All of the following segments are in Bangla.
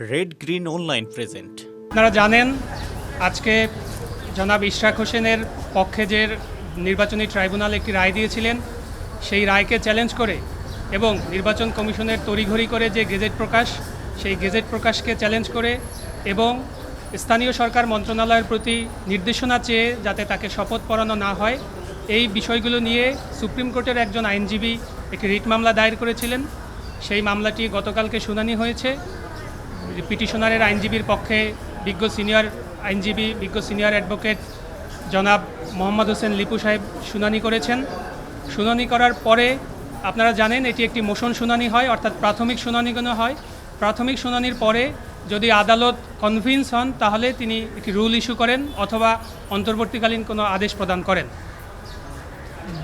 রেড গ্রিন অনলাইন প্রেজেন্ট আপনারা জানেন, আজকে জনাব ইশরাক হোসেনের পক্ষে যে নির্বাচনী ট্রাইব্যুনাল একটি রায় দিয়েছিলেন, সেই রায়কে চ্যালেঞ্জ করে এবং নির্বাচন কমিশনের তড়িঘড়ি করে যে গেজেট প্রকাশ, সেই গেজেট প্রকাশকে চ্যালেঞ্জ করে এবং স্থানীয় সরকার মন্ত্রণালয়ের প্রতি নির্দেশনা চেয়ে যাতে তাকে শপথ পড়ানো না হয়, এই বিষয়গুলো নিয়ে সুপ্রিম কোর্টের একজন আইনজীবী একটি রিট মামলা দায়ের করেছিলেন। সেই মামলাটি গতকালকে শুনানি হয়েছে। পিটিশনারের আইনজীবীর পক্ষে বিজ্ঞ সিনিয়র আইনজীবী, বিজ্ঞ সিনিয়র অ্যাডভোকেট জনাব মোহাম্মদ হোসেন লিপু সাহেব শুনানি করেছেন। শুনানি করার পরে আপনারা জানেন এটি একটি মোশন শুনানি হয়, অর্থাৎ প্রাথমিক শুনানিগুলো হয়। প্রাথমিক শুনানির পরে যদি আদালত কনভিন্স হন, তাহলে তিনি একটি রুল ইস্যু করেন অথবা অন্তর্বর্তীকালীন কোনো আদেশ প্রদান করেন।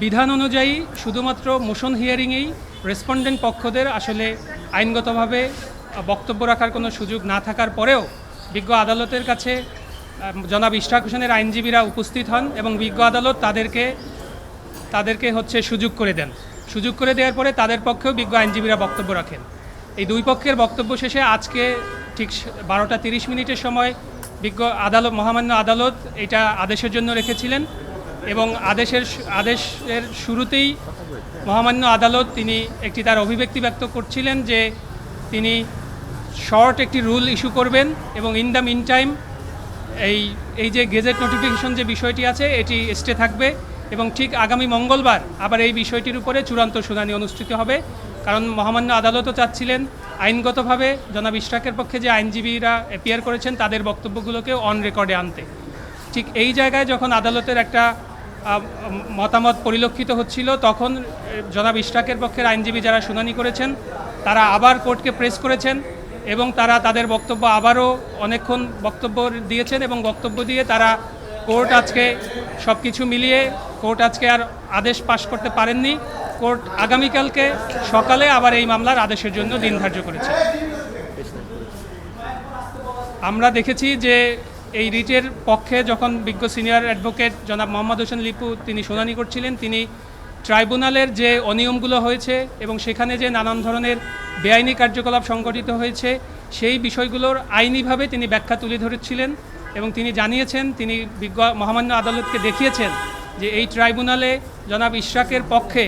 বিধান অনুযায়ী শুধুমাত্র মোশন হিয়ারিংয়েই রেসপন্ডেন্ট পক্ষদের আসলে আইনগতভাবে বক্তব্য রাখার কোনো সুযোগ না থাকার পরেও বিজ্ঞ আদালতের কাছে জনাব ইশরাক হোসেনের আইনজীবীরা উপস্থিত হন এবং বিজ্ঞ আদালত তাদেরকে তাদেরকে হচ্ছে সুযোগ করে দেন। সুযোগ করে দেওয়ার পরে তাদের পক্ষেও বিজ্ঞ আইনজীবীরা বক্তব্য রাখেন। এই দুই পক্ষের বক্তব্য শেষে আজকে ঠিক বারোটা তিরিশ মিনিটের সময় বিজ্ঞ আদালত, মহামান্য আদালত এটা আদেশের জন্য রেখেছিলেন এবং আদেশের আদেশের শুরুতেই মহামান্য আদালত তিনি একটি তার অভিব্যক্তি ব্যক্ত করছিলেন যে তিনি শর্ট একটি রুল ইস্যু করবেন এবং ইন দ্য মিন টাইম এই এই যে গেজেট নোটিফিকেশন যে বিষয়টি আছে, এটি স্টে থাকবে এবং ঠিক আগামী মঙ্গলবার আবার এই বিষয়টির উপরে চূড়ান্ত শুনানি অনুষ্ঠিত হবে। কারণ মহামান্য আদালতও চাচ্ছিলেন আইনগতভাবে জনাব ইশরাকের পক্ষে যে আইনজীবীরা অ্যাপিয়ার করেছেন, তাদের বক্তব্যগুলোকেও অন রেকর্ডে আনতে। ঠিক এই জায়গায় যখন আদালতের একটা মতামত পরিলক্ষিত হচ্ছিল, তখন জনাব ইশরাকের পক্ষের আইনজীবী যারা শুনানি করেছেন, তারা আবার কোর্টকে প্রেস করেছেন। এবং তারা তাদের বক্তব্য আবারও অনেকক্ষণ বক্তব্য দিয়েছেন এবং বক্তব্য দিয়ে তারা কোর্ট আজকে সব কিছু মিলিয়ে কোর্ট আজকে আর আদেশ পাশ করতে পারেননি। কোর্ট আগামীকালকে সকালে আবার এই মামলার আদেশের জন্য দিন ধার্য করেছে। আমরা দেখেছি যে এই রিটের পক্ষে যখন বিজ্ঞ সিনিয়র অ্যাডভোকেট জনাব মোহাম্মদ হোসেন লিপু তিনি শুনানি করছিলেন, তিনি ট্রাইব্যুনালের যে অনিয়মগুলো হয়েছে এবং সেখানে যে নানান ধরনের বেআইনি কার্যকলাপ সংগঠিত হয়েছে, সেই বিষয়গুলোর আইনিভাবে তিনি ব্যাখ্যা তুলে ধরেছিলেন এবং তিনি জানিয়েছেন, তিনি বিজ্ঞ মহামান্য আদালতকে দেখিয়েছেন যে এই ট্রাইব্যুনালে জনাব ইশরাকের পক্ষে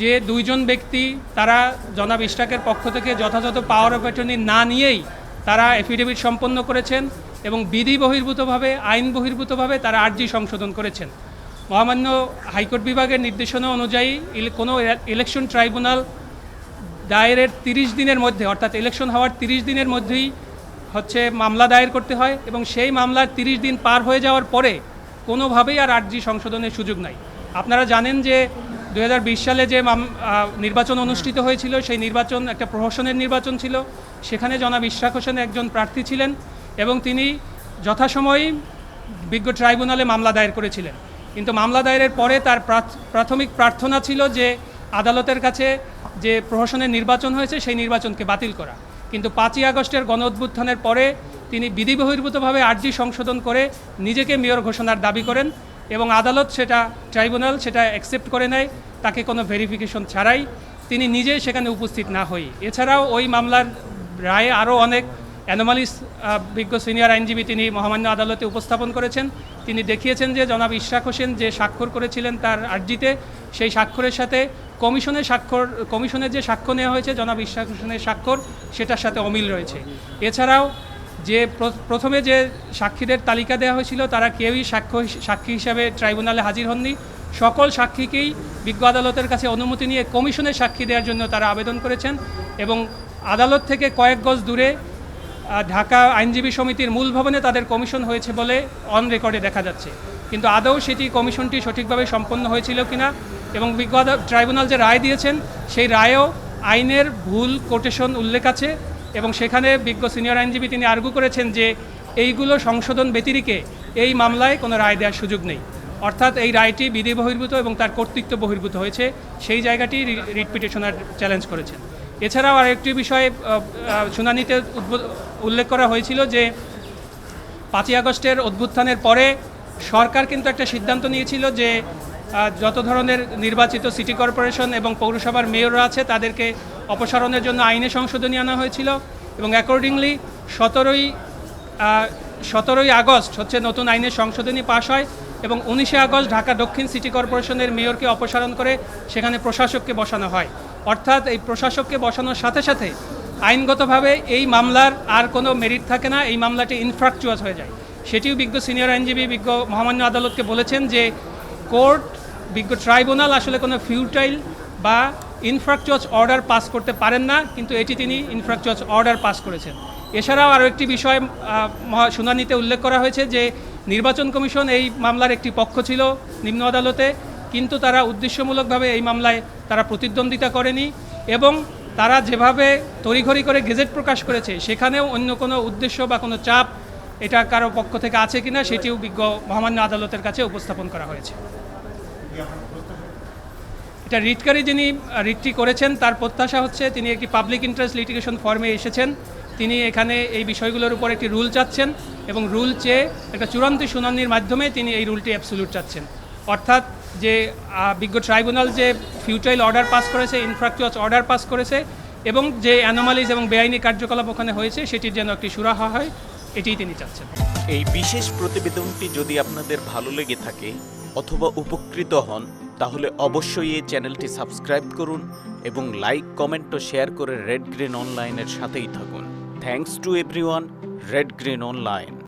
যে দুইজন ব্যক্তি, তারা জনাব ইশরাকের পক্ষ থেকে যথাযথ পাওয়ার অফ অ্যাটর্নি না নিয়েই তারা এফিডেভিট সম্পন্ন করেছেন এবং বিধি বহির্ভূতভাবে, আইন বহির্ভূতভাবে তারা আর্জি সংশোধন করেছেন। মহামান্য হাইকোর্ট বিভাগের নির্দেশনা অনুযায়ী কোনো ইলেকশন ট্রাইব্যুনাল দায়েরের তিরিশ দিনের মধ্যে, অর্থাৎ ইলেকশন হওয়ার তিরিশ দিনের মধ্যেই হচ্ছে মামলা দায়ের করতে হয় এবং সেই মামলার তিরিশ দিন পার হয়ে যাওয়ার পরে কোনোভাবেই আর আর্জি সংশোধনের সুযোগ নাই। আপনারা জানেন যে দু হাজার বিশ সালে যে নির্বাচন অনুষ্ঠিত হয়েছিল, সেই নির্বাচন একটা প্রহসনের নির্বাচন ছিল। সেখানে জনাব ইশরাক হোসেন একজন প্রার্থী ছিলেন এবং তিনি যথাসময়েই বিজ্ঞ ট্রাইব্যুনালে মামলা দায়ের করেছিলেন। কিন্তু মামলা দায়েরের পরে তার প্রাথমিক প্রার্থনা ছিল যে আদালতের কাছে যে প্রহসনের নির্বাচন হয়েছে সেই নির্বাচনকে বাতিল করা। কিন্তু পাঁচই আগস্টের গণ পরে তিনি বিধিবহির্ভূতভাবে আর্জি সংশোধন করে নিজেকে মেয়র ঘোষণার দাবি করেন এবং আদালত সেটা ট্রাইব্যুনাল সেটা অ্যাকসেপ্ট করে নেয়, তাকে কোনো ভেরিফিকেশন ছাড়াই। তিনি নিজে সেখানে উপস্থিত না হই এছাড়াও ওই মামলার রায়ে আরও অনেক অ্যানোমালিস বিজ্ঞ সিনিয়র আইনজীবী তিনি মহামান্য আদালতে উপস্থাপন করেছেন। তিনি দেখিয়েছেন যে জনাব ইশরাক হোসেন যে স্বাক্ষর করেছিলেন তার আর্জিতে, সেই স্বাক্ষরের সাথে কমিশনের স্বাক্ষর, কমিশনের যে সাক্ষ্য নেওয়া হয়েছে জনাব ইশরাক হোসেনের স্বাক্ষর, সেটার সাথে অমিল রয়েছে। এছাড়াও যে প্রথমে যে সাক্ষীদের তালিকা দেওয়া হয়েছিল, তারা কেউই সাক্ষ্য সাক্ষী হিসাবে ট্রাইব্যুনালে হাজির হননি। সকল সাক্ষীকেই বিজ্ঞ আদালতের কাছে অনুমতি নিয়ে কমিশনের সাক্ষী দেওয়ার জন্য তারা আবেদন করেছেন এবং আদালত থেকে কয়েক গজ দূরে ঢাকা আইনজীবী সমিতির মূল ভবনে তাদের কমিশন হয়েছে বলে অন রেকর্ডে দেখা যাচ্ছে। কিন্তু আদৌ সেটি কমিশনটি সঠিকভাবে সম্পন্ন হয়েছিল কিনা এবং বিজ্ঞ ট্রাইব্যুনাল যে রায় দিয়েছেন, সেই রায়েও আইনের ভুল কোটেশন উল্লেখ আছে এবং সেখানে বিজ্ঞ সিনিয়র আইনজীবী তিনি আর্গু করেছেন যে এইগুলো সংশোধন ব্যতিরিকে এই মামলায় কোনো রায় দেওয়ার সুযোগ নেই। অর্থাৎ এই রায়টি বিধি বহির্ভূত এবং তার কর্তৃত্ব বহির্ভূত হয়েছে, সেই জায়গাটি রিট পিটিশনার চ্যালেঞ্জ করেছেন। এছাড়াও আরেকটি বিষয়ে শুনানিতে উল্লেখ করা হয়েছিল যে পাঁচই আগস্টের অভ্যুত্থানের পরে সরকার কিন্তু একটা সিদ্ধান্ত নিয়েছিল যে যত ধরনের নির্বাচিত সিটি কর্পোরেশন এবং পৌরসভার মেয়ররা আছে, তাদেরকে অপসারণের জন্য আইনে সংশোধনী আনা হয়েছিল এবং অ্যাকর্ডিংলি সতেরোই সতেরোই আগস্ট হচ্ছে নতুন আইনের সংশোধনী পাশ হয় এবং উনিশে আগস্ট ঢাকা দক্ষিণ সিটি কর্পোরেশনের মেয়রকে অপসারণ করে সেখানে প্রশাসককে বসানো হয়। অর্থাৎ এই প্রশাসককে বসানোর সাথে সাথে আইনগতভাবে এই মামলার আর কোনো মেরিট থাকে না, এই মামলাটি ইনফ্রাকচুয়াস হয়ে যায়। সেটিও বিজ্ঞ সিনিয়র আইনজীবী বিজ্ঞ মহামান্য আদালতকে বলেছেন যে কোর্ট, বিজ্ঞ ট্রাইব্যুনাল আসলে কোনো ফিউটাইল বা ইনফ্রাকচুয়াস অর্ডার পাস করতে পারেন না, কিন্তু এটি তিনি ইনফ্রাকচুয়াস অর্ডার পাস করেছেন। এছাড়াও আরও একটি বিষয় শুনানিতে উল্লেখ করা হয়েছে যে নির্বাচন কমিশন এই মামলার একটি পক্ষ ছিল নিম্ন আদালতে, কিন্তু তারা উদ্দেশ্যমূলকভাবে এই মামলায় তারা প্রতিদ্বন্দ্বিতা করেনি এবং তারা যেভাবে তড়িঘড়ি করে গেজেট প্রকাশ করেছে, সেখানেও অন্য কোনো উদ্দেশ্য বা কোনো চাপ এটা কারও পক্ষ থেকে আছে কিনা সেটিও বিজ্ঞ মহামান্য আদালতের কাছে উপস্থাপন করা হয়েছে। এটা রিটকারী যিনি রিটটি করেছেন, তার প্রত্যাশা হচ্ছে তিনি একটি পাবলিক ইন্টারেস্ট লিটিগেশন ফর্মে এসেছেন। তিনি এখানে এই বিষয়গুলোর উপর একটি রুল চাচ্ছেন এবং রুল চেয়ে একটা চূড়ান্ত শুনানির মাধ্যমে তিনি এই রুলটি অ্যাবসুলুট চাচ্ছেন। অর্থাৎ যে বিজ্ঞ ট্রাইব্যুনাল যে ফিউটাইল অর্ডার পাস করেছে ইনফ্রাকচুয়াস অর্ডার পাস করেছে, এবং যে অ্যানোমালিজ এবং বেআইনি কার্যকলাপ ওখানে হয়েছে, সেটির যেন একটি সুরাহা হয়, এটিই তিনি চাচ্ছেন। এই বিশেষ প্রতিবেদনটি যদি আপনাদের ভালো লেগে থাকে অথবা উপকৃত হন, তাহলে অবশ্যই এই চ্যানেলটি সাবস্ক্রাইব করুন এবং লাইক, কমেন্ট ও শেয়ার করে রেড গ্রিন অনলাইনের সাথেই থাকুন। Thanks to everyone Red Green online